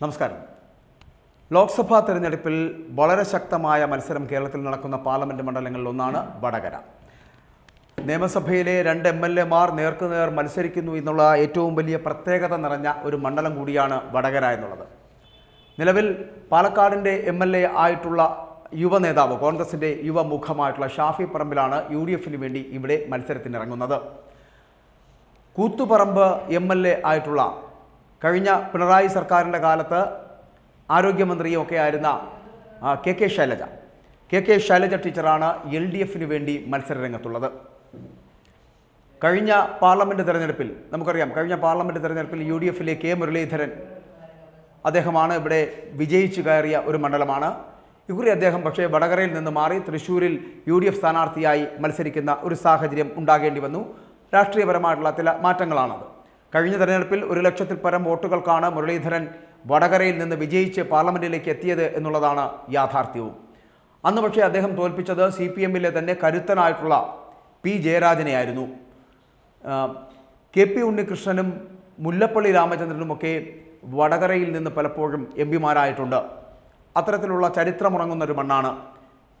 നമസ്കാരം. ലോക്സഭാ തെരഞ്ഞെടുപ്പിൽ വളരെ ശക്തമായ മത്സരം കേരളത്തിൽ നടക്കുന്ന പാർലമെന്റ് മണ്ഡലങ്ങളിൽ ഒന്നാണ് വടകര. നിയമസഭയിലെ രണ്ട് എം എൽ എമാർ നേർക്കുനേർ മത്സരിക്കുന്നു എന്നുള്ള ഏറ്റവും വലിയ പ്രത്യേകത നിറഞ്ഞ ഒരു മണ്ഡലം കൂടിയാണ് വടകര എന്നുള്ളത്. നിലവിൽ പാലക്കാടിന്റെ എം എൽ എ ആയിട്ടുള്ള യുവ നേതാവ് കോൺഗ്രസിന്റെ യുവമുഖമായിട്ടുള്ള ഷാഫി പറമ്പിലാണ് യു ഡി എഫിന് വേണ്ടി ഇവിടെ മത്സരത്തിനിറങ്ങുന്നത്. കൂത്തുപറമ്പ് എം എൽ എ ആയിട്ടുള്ള കഴിഞ്ഞ പിണറായി സർക്കാരിന്റെ കാലത്ത് ആരോഗ്യമന്ത്രിയും ഒക്കെ ആയിരുന്ന K K Shailaja. K K Shailaja ടീച്ചറാണ് എൽ ഡി എഫിന് വേണ്ടി മത്സരരംഗത്തുള്ളത്. കഴിഞ്ഞ പാർലമെന്റ് തെരഞ്ഞെടുപ്പിൽ നമുക്കറിയാം കഴിഞ്ഞ പാർലമെന്റ് തെരഞ്ഞെടുപ്പിൽ യു ഡി എഫിലെ കെ മുരളീധരൻ അദ്ദേഹമാണ് ഇവിടെ വിജയിച്ചു കയറിയ ഒരു മണ്ഡലമാണ്. ഇക്കുറി അദ്ദേഹം പക്ഷേ വടകരയിൽ നിന്ന് മാറി തൃശ്ശൂരിൽ യു ഡി എഫ് സ്ഥാനാർത്ഥിയായി മത്സരിക്കുന്ന ഒരു സാഹചര്യം ഉണ്ടാകേണ്ടി വന്നു. രാഷ്ട്രീയപരമായിട്ടുള്ള ചില മാറ്റങ്ങളാണത്. കഴിഞ്ഞ തെരഞ്ഞെടുപ്പിൽ ഒരു ലക്ഷത്തിൽ പരം വോട്ടുകൾക്കാണ് മുരളീധരൻ വടകരയിൽ നിന്ന് വിജയിച്ച് പാർലമെന്റിലേക്ക് എത്തിയത് എന്നുള്ളതാണ് യാഥാർത്ഥ്യവും. അന്ന് പക്ഷേ അദ്ദേഹം തോൽപ്പിച്ചത് സി പി എമ്മിലെ തന്നെ കരുത്തനായിട്ടുള്ള പി ജയരാജനെയായിരുന്നു. കെ പി ഉണ്ണികൃഷ്ണനും മുല്ലപ്പള്ളി രാമചന്ദ്രനുമൊക്കെ വടകരയിൽ നിന്ന് പലപ്പോഴും എം പിമാരായിട്ടുണ്ട്. അത്തരത്തിലുള്ള ചരിത്രമുറങ്ങുന്ന ഒരു മണ്ണാണ്.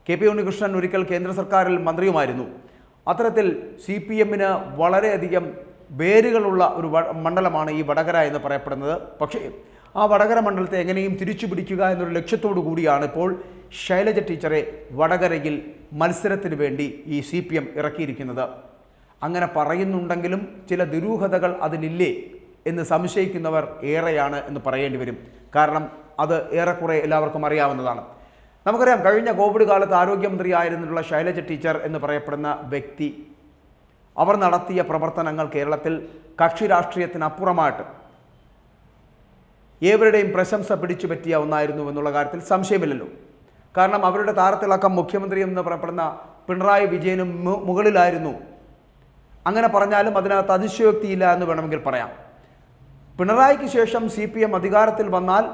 കെ പി ഉണ്ണികൃഷ്ണൻ ഒരിക്കൽ കേന്ദ്ര സർക്കാരിൽ മന്ത്രിയുമായിരുന്നു. അത്തരത്തിൽ സി പി എമ്മിന് വളരെയധികം വേരുകളുള്ള ഒരു മണ്ഡലമാണ് ഈ വടകര എന്ന് പറയപ്പെടുന്നത്. പക്ഷേ ആ വടകര മണ്ഡലത്തെ എങ്ങനെയും തിരിച്ചു പിടിക്കുക എന്നൊരു ലക്ഷ്യത്തോടു കൂടിയാണ് ഇപ്പോൾ ശൈലജ ടീച്ചറെ വടകരയിൽ മത്സരത്തിന് വേണ്ടി ഈ സി പി എം ഇറക്കിയിരിക്കുന്നത്. അങ്ങനെ പറയുന്നുണ്ടെങ്കിലും ചില ദുരൂഹതകൾ അതിലില്ലേ എന്ന് സംശയിക്കുന്നവർ ഏറെയാണ് എന്ന് പറയേണ്ടി വരും. കാരണം അത് ഏറെക്കുറെ എല്ലാവർക്കും അറിയാവുന്നതാണ്. നമുക്കറിയാം കഴിഞ്ഞ കോവിഡ് കാലത്ത് ആരോഗ്യമന്ത്രി ആയിരുന്നിട്ടുള്ള ശൈലജ ടീച്ചർ എന്ന് പറയപ്പെടുന്ന വ്യക്തി അവർ നടത്തിയ പ്രവർത്തനങ്ങൾ കേരളത്തിൽ കക്ഷി രാഷ്ട്രീയത്തിനപ്പുറമായിട്ട് ഏവരുടെയും പ്രശംസ പിടിച്ചു പറ്റിയ ഒന്നായിരുന്നു എന്നുള്ള കാര്യത്തിൽ സംശയമില്ലല്ലോ. കാരണം അവരുടെ താരത്തിളക്കം മുഖ്യമന്ത്രി എന്ന് പറയപ്പെടുന്ന പിണറായി വിജയനും മുകളിലായിരുന്നു. അങ്ങനെ പറഞ്ഞാലും അതിനകത്ത് അതിശയോക്തിയില്ല എന്ന് വേണമെങ്കിൽ പറയാം. പിണറായിക്ക് ശേഷം സി പി എം അധികാരത്തിൽ വന്നാൽ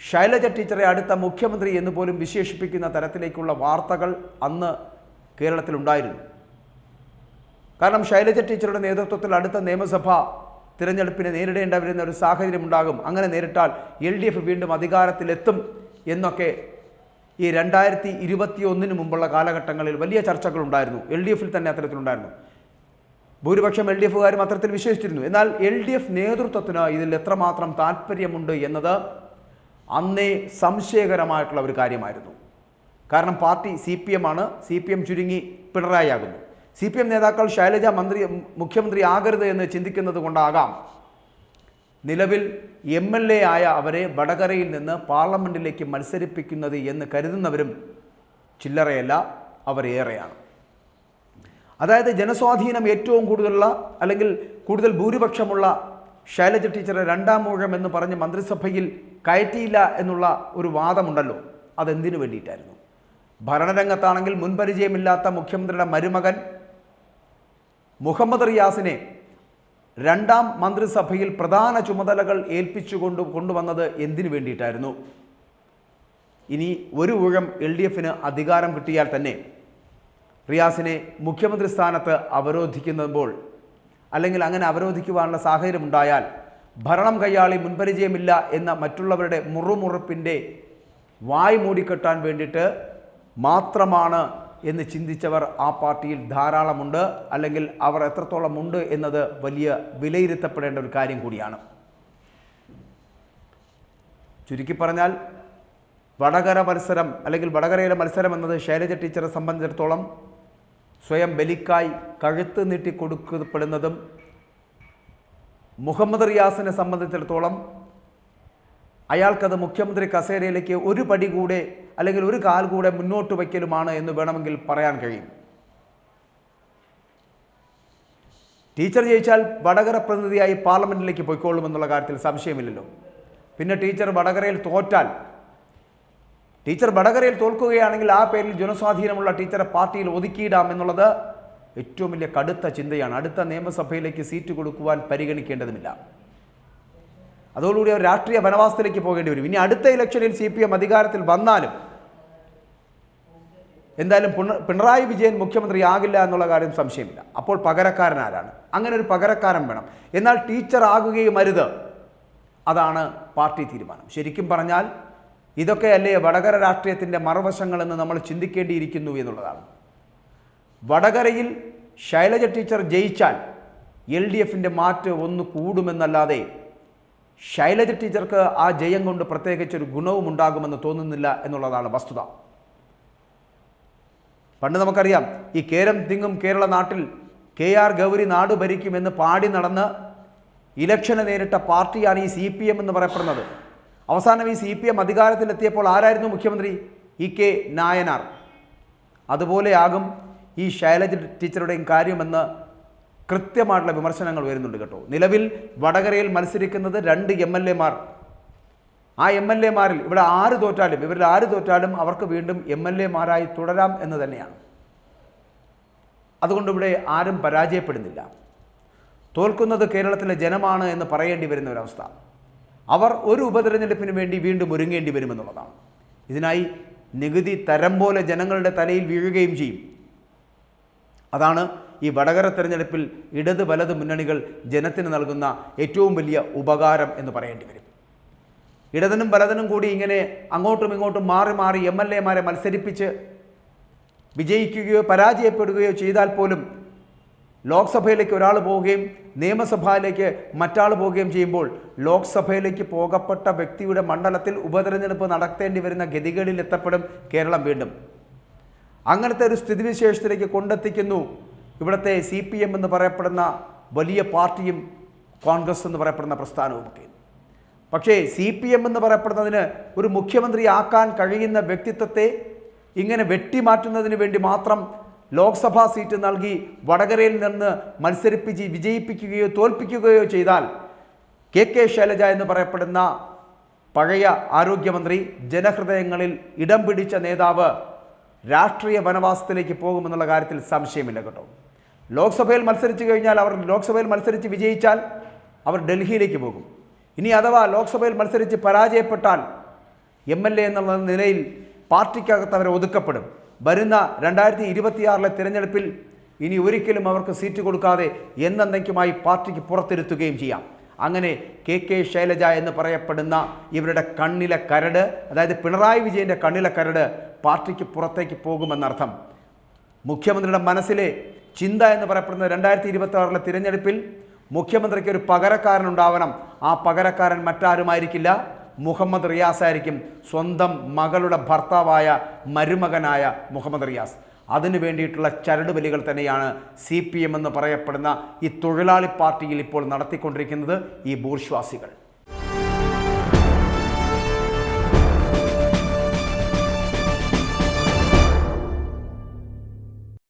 ശൈലജ ടീച്ചറെ അടുത്ത മുഖ്യമന്ത്രി എന്ന് പോലും വിശേഷിപ്പിക്കുന്ന തരത്തിലേക്കുള്ള വാർത്തകൾ അന്ന് കേരളത്തിലുണ്ടായിരുന്നു. കാരണം ശൈലജ ടീച്ചറുടെ നേതൃത്വത്തിൽ അടുത്ത നിയമസഭ തിരഞ്ഞെടുപ്പിനെ നേരിടേണ്ട വരുന്ന ഒരു സാഹചര്യം ഉണ്ടാകും. അങ്ങനെ നേരിട്ടാൽ എൽ ഡി എഫ് വീണ്ടും അധികാരത്തിലെത്തും എന്നൊക്കെ ഈ രണ്ടായിരത്തി ഇരുപത്തി ഒന്നിന് മുമ്പുള്ള കാലഘട്ടങ്ങളിൽ വലിയ ചർച്ചകളുണ്ടായിരുന്നു എൽ ഡി എഫിൽ തന്നെ അത്തരത്തിലുണ്ടായിരുന്നു. ഭൂരിപക്ഷം എൽ ഡി എഫുകാരും അത്തരത്തിൽ വിശ്വസിച്ചിരുന്നു. എന്നാൽ എൽ ഡി എഫ് നേതൃത്വത്തിന് ഇതിൽ എത്രമാത്രം താല്പര്യമുണ്ട് എന്നത് അന്നേ സംശയകരമായിട്ടുള്ള ഒരു കാര്യമായിരുന്നു. കാരണം പാർട്ടി സി പി എം ആണ്. സി പി എം ചുരുങ്ങി പിണറായി ആകുന്നു സി പി എം നേതാക്കൾ ശൈലജ മന്ത്രി മുഖ്യമന്ത്രി ആകരുത് എന്ന് ചിന്തിക്കുന്നത് കൊണ്ടാകാം. നിലവിൽ എം എൽ എ ആയ അവരെ വടകരയിൽ നിന്ന് പാർലമെന്റിലേക്ക് മത്സരിപ്പിക്കുന്നത് എന്ന് കരുതുന്നവരും ചില്ലറയല്ല അവരേറെയാണ് അതായത് ജനസ്വാധീനം ഏറ്റവും കൂടുതലുള്ള അല്ലെങ്കിൽ കൂടുതൽ ഭൂരിപക്ഷമുള്ള ശൈലജ ടീച്ചറെ രണ്ടാം മൂഴം എന്ന് പറഞ്ഞ് മന്ത്രിസഭയിൽ കയറ്റിയില്ല എന്നുള്ള ഒരു വാദമുണ്ടല്ലോ. അതെന്തിനു വേണ്ടിയിട്ടായിരുന്നു? ഭരണരംഗത്താണെങ്കിൽ മുൻപരിചയമില്ലാത്ത മുഖ്യമന്ത്രിയുടെ മരുമകൻ മുഹമ്മദ് റിയാസിനെ രണ്ടാം മന്ത്രിസഭയിൽ പ്രധാന ചുമതലകൾ ഏൽപ്പിച്ചുകൊണ്ട് കൊണ്ടുവന്നത് എന്തിനു വേണ്ടിയിട്ടായിരുന്നു? ഇനി ഒരു ഊഴം എൽ ഡി എഫിന് അധികാരം കിട്ടിയാൽ തന്നെ റിയാസിനെ മുഖ്യമന്ത്രി സ്ഥാനത്ത് അവരോധിക്കുമ്പോൾ അല്ലെങ്കിൽ അങ്ങനെ അവരോധിക്കുവാനുള്ള സാഹചര്യം ഉണ്ടായാൽ ഭരണം കൈയാളി മുൻപരിചയമില്ല എന്ന മറ്റുള്ളവരുടെ മുറുമുറുപ്പിന്റെ വായ് മൂടിക്കെട്ടാൻ വേണ്ടിയിട്ട് മാത്രമാണ് എന്ന് ചിന്തിച്ചവർ ആ പാർട്ടിയിൽ ധാരാളമുണ്ട് അല്ലെങ്കിൽ അവർ എത്രത്തോളം ഉണ്ട് എന്നത് വലിയ വിലയിരുത്തപ്പെടേണ്ട ഒരു കാര്യം കൂടിയാണ്. ചുരുക്കി പറഞ്ഞാൽ വടകര മത്സരം അല്ലെങ്കിൽ വടകരയിലെ മത്സരം എന്നത് ശൈലജ ടീച്ചറെ സംബന്ധിച്ചിടത്തോളം സ്വയം ബലിക്കായി കഴുത്ത് നീട്ടിക്കൊടുക്കപ്പെടുന്നതും മുഹമ്മദ് റിയാസിനെ സംബന്ധിച്ചിടത്തോളം അയാൾക്കത് മുഖ്യമന്ത്രി കസേരയിലേക്ക് ഒരു പടി കൂടെ അല്ലെങ്കിൽ ഒരു കാൽ കൂടെ മുന്നോട്ട് വയ്ക്കലുമാണ് എന്ന് വേണമെങ്കിൽ പറയാൻ കഴിയും. ടീച്ചർ ജയിച്ചാൽ വടകര പ്രതിനിധിയായി പാർലമെന്റിലേക്ക് പോയിക്കൊള്ളുമെന്നുള്ള കാര്യത്തിൽ സംശയമില്ലല്ലോ. പിന്നെ ടീച്ചർ വടകരയിൽ തോറ്റാൽ ടീച്ചർ വടകരയിൽ തോൽക്കുകയാണെങ്കിൽ ആ പേരിൽ ജനസ്വാധീനമുള്ള ടീച്ചറെ പാർട്ടിയിൽ ഒതുക്കിയിടാം എന്നുള്ളത് ഏറ്റവും വലിയ കടുത്ത ചിന്തയാണ്. അടുത്ത നിയമസഭയിലേക്ക് സീറ്റ് കൊടുക്കുവാൻ പരിഗണിക്കേണ്ടതുമില്ല. അതോടുകൂടി അവർ രാഷ്ട്രീയ വനവാസത്തിലേക്ക് പോകേണ്ടി വരും. ഇനി അടുത്ത ഇലക്ഷനിൽ സി പി എം അധികാരത്തിൽ വന്നാലും എന്തായാലും പിണ- പിണറായി വിജയൻ മുഖ്യമന്ത്രി ആകില്ല എന്നുള്ള കാര്യം സംശയമില്ല. അപ്പോൾ പകരക്കാരൻ ആരാണ് അങ്ങനെ ഒരു പകരക്കാരൻ വേണം. എന്നാൽ ടീച്ചർ ആകുകയും അരുത്. അതാണ് പാർട്ടി തീരുമാനം. ശരിക്കും പറഞ്ഞാൽ ഇതൊക്കെയല്ലേ വടകര രാഷ്ട്രീയത്തിന്റെ മറുവശങ്ങളെന്ന് നമ്മൾ ചിന്തിക്കേണ്ടിയിരിക്കുന്നു എന്നുള്ളതാണ്. വടകരയിൽ ശൈലജ ടീച്ചർ ജയിച്ചാൽ എൽ ഡി എഫിന്റെ മാറ്റ് ഒന്ന് കൂടുമെന്നല്ലാതെ ശൈലജ ടീച്ചർക്ക് ആ ജയം കൊണ്ട് പ്രത്യേകിച്ചൊരു ഗുണവും ഉണ്ടാകുമെന്ന് തോന്നുന്നില്ല എന്നുള്ളതാണ് വസ്തുത. പണ്ട് നമുക്കറിയാം ഈ കേരം തിങ്ങും കേരള നാട്ടിൽ കെ ആർ ഗൗരി നാട് ഭരിക്കുമെന്ന് പാടി നടന്ന് ഇലക്ഷന് നേരിട്ട പാർട്ടിയാണ് ഈ സി പി എം എന്ന് പറയപ്പെടുന്നത്. അവസാനം ഈ സി പി എം അധികാരത്തിലെത്തിയപ്പോൾ ആരായിരുന്നു മുഖ്യമന്ത്രി? E K Nayanar. അതുപോലെയാകും ഈ ശൈലജ ടീച്ചറുടെയും കാര്യമെന്ന് കൃത്യമായിട്ടുള്ള വിമർശനങ്ങൾ വരുന്നുണ്ട് കേട്ടോ. നിലവിൽ വടകരയിൽ മത്സരിക്കുന്നത് രണ്ട് എം എൽ എമാർ ആ എം എൽ എമാരിൽ ഇവിടെ ആര് തോറ്റാലും ഇവരിൽ ആര് തോറ്റാലും അവർക്ക് വീണ്ടും എം എൽ എമാരായി തുടരാം എന്ന് തന്നെയാണ്. അതുകൊണ്ട് ഇവിടെ ആരും പരാജയപ്പെടുന്നില്ല. തോൽക്കുന്നത് കേരളത്തിലെ ജനമാണ് എന്ന് പറയേണ്ടി വരുന്ന ഒരവസ്ഥ. അവർ ഒരു ഉപതെരഞ്ഞെടുപ്പിന് വേണ്ടി വീണ്ടും ഒരുങ്ങേണ്ടി വരുമെന്നുള്ളതാണ്. ഇതിനായി നികുതി തരം പോലെ ജനങ്ങളുടെ തലയിൽ വീഴുകയും ചെയ്യും. അതാണ് ഈ വടകര തെരഞ്ഞെടുപ്പിൽ ഇടത് വലത് മുന്നണികൾ ജനത്തിന് നൽകുന്ന ഏറ്റവും വലിയ ഉപകാരം എന്ന് പറയേണ്ടി വരും. ഇടതിനും വലതനും കൂടി ഇങ്ങനെ അങ്ങോട്ടും ഇങ്ങോട്ടും മാറി മാറി എം എൽ എമാരെ മത്സരിപ്പിച്ച് വിജയിക്കുകയോ പരാജയപ്പെടുകയോ ചെയ്താൽ പോലും ലോക്സഭയിലേക്ക് ഒരാൾ പോവുകയും നിയമസഭയിലേക്ക് മറ്റാൾ പോവുകയും ചെയ്യുമ്പോൾ ലോക്സഭയിലേക്ക് പോകപ്പെട്ട വ്യക്തിയുടെ മണ്ഡലത്തിൽ ഉപതെരഞ്ഞെടുപ്പ് നടത്തേണ്ടി വരുന്ന ഗതികളിൽ എത്തപ്പെടും കേരളം വീണ്ടും. അങ്ങനത്തെ ഒരു സ്ഥിതിവിശേഷത്തിലേക്ക് കൊണ്ടെത്തിക്കുന്നു ഇവിടുത്തെ സി പി എം എന്ന് പറയപ്പെടുന്ന വലിയ പാർട്ടിയും കോൺഗ്രസ് എന്ന് പറയപ്പെടുന്ന പ്രസ്ഥാനവുമൊക്കെ. പക്ഷേ സി പി എം എന്ന് പറയപ്പെടുന്നതിന് ഒരു മുഖ്യമന്ത്രി ആക്കാൻ കഴിയുന്ന വ്യക്തിത്വത്തെ ഇങ്ങനെ വെട്ടിമാറ്റുന്നതിന് വേണ്ടി മാത്രം ലോക്സഭാ സീറ്റ് നൽകി വടകരയിൽ നിന്ന് മത്സരിപ്പിച്ച് വിജയിപ്പിക്കുകയോ തോൽപ്പിക്കുകയോ ചെയ്താൽ കെ കെ ശൈലജ എന്ന് പറയപ്പെടുന്ന പഴയ ആരോഗ്യമന്ത്രി ജനഹൃദയങ്ങളിൽ ഇടം പിടിച്ച നേതാവ് രാഷ്ട്രീയ വനവാസത്തിലേക്ക് പോകുമെന്നുള്ള കാര്യത്തിൽ സംശയമില്ല കേട്ടോ. ലോക്സഭയിൽ മത്സരിച്ചു കഴിഞ്ഞാൽ അവർ ലോക്സഭയിൽ മത്സരിച്ച് വിജയിച്ചാൽ അവർ ഡൽഹിയിലേക്ക് പോകും. ഇനി അഥവാ ലോക്സഭയിൽ മത്സരിച്ച് പരാജയപ്പെട്ടാൽ എം എൽ എ എന്നുള്ള നിലയിൽ പാർട്ടിക്കകത്ത് അവരെ ഒതുക്കപ്പെടും. വരുന്ന രണ്ടായിരത്തി ഇരുപത്തിയാറിലെ തിരഞ്ഞെടുപ്പിൽ ഇനി ഒരിക്കലും അവർക്ക് സീറ്റ് കൊടുക്കാതെ എന്നെന്നേക്കുമായി പാർട്ടിക്ക് പുറത്തിരുത്തുകയും ചെയ്യാം. അങ്ങനെ കെ കെ ശൈലജ എന്ന് പറയപ്പെടുന്ന ഇവരുടെ കണ്ണിലെ കരട് അതായത് പിണറായി വിജയന്റെ കണ്ണിലെ കരട് പാർട്ടിക്ക് പുറത്തേക്ക് പോകുമെന്നർത്ഥം. മുഖ്യമന്ത്രിയുടെ മനസ്സിലെ ചിന്ത എന്ന് പറയപ്പെടുന്ന രണ്ടായിരത്തി ഇരുപത്തി ആറിലെ തിരഞ്ഞെടുപ്പിൽ മുഖ്യമന്ത്രിക്ക് ഒരു പകരക്കാരൻ ഉണ്ടാവണം. ആ പകരക്കാരൻ മറ്റാരുമായിരിക്കില്ല? മുഹമ്മദ് റിയാസ് ആയിരിക്കും സ്വന്തം മകളുടെ ഭർത്താവായ മരുമകനായ മുഹമ്മദ് റിയാസ്. അതിനു വേണ്ടിയിട്ടുള്ള ചരടുവലികൾ തന്നെയാണ് സി പി എം എന്ന് പറയപ്പെടുന്ന ഈ തൊഴിലാളി പാർട്ടിയിൽ ഇപ്പോൾ നടത്തിക്കൊണ്ടിരിക്കുന്നത് ഈ ബൂർശ്വാസികൾ